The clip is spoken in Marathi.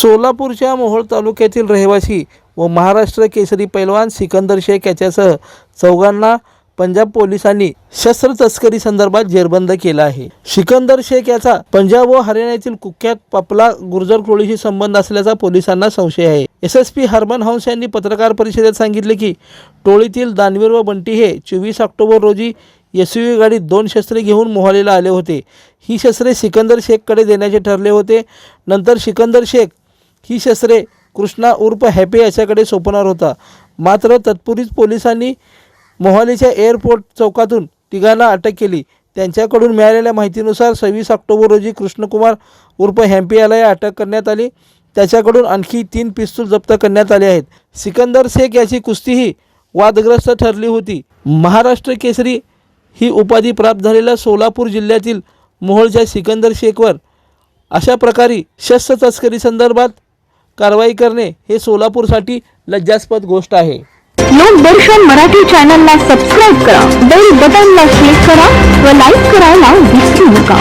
सोलापूरच्या मोहोळ तालुक्यातील रहिवासी व महाराष्ट्र केसरी पैलवान सिकंदर शेख याच्यासह चौघांना पंजाब पोलिसांनी शस्त्र तस्करी संदर्भात जेरबंद केला आहे. सिकंदर शेख याचा पंजाब व हरियाणातील कुख्यात पपला गुर्जर टोळीशी संबंध असल्याचा पोलिसांना संशय आहे. S S P Harman Hans यांनी पत्रकार परिषदेत सांगितले की टोळीतील दानवीर व बंटी हे चोवीस ऑक्टोबर रोजी एस यू गाडीत दोन शस्त्रे घेऊन मोहालीला आले होते. ही शस्त्रे सिकंदर शेखकडे देण्याचे ठरले होते. नंतर सिकंदर शेख ही शस्त्रे कृष्णा उर्फ हॅपी याच्याकडे सोपणार होता. मात्र तत्पूर्वीच पोलिसांनी मोहालीच्या एअरपोर्ट चौकातून तिघांना अटक केली. त्यांच्याकडून मिळालेल्या माहितीनुसार सव्वीस ऑक्टोबर रोजी कृष्णकुमार उर्फ हॅम्पी याला अटक करण्यात आली. त्याच्याकडून आणखी तीन पिस्तूल जप्त करण्यात आले आहेत. सिकंदर शेख याची कुस्तीही वादग्रस्त ठरली होती. महाराष्ट्र केसरी ही उपाधी प्राप्त झालेल्या सोलापूर जिल्ह्यातील मोहोळच्या सिकंदर शेखवर अशा प्रकारे शस्त्र तस्करी संदर्भात कारवाई करणे हे सोलापूरसाठी लज्जास्पद गोष्ट आहे. लोकदर्शन मराठी चॅनलला सबस्क्राईब करा बेल बटनला क्लिक करा व लाईक करायला विसरू नका.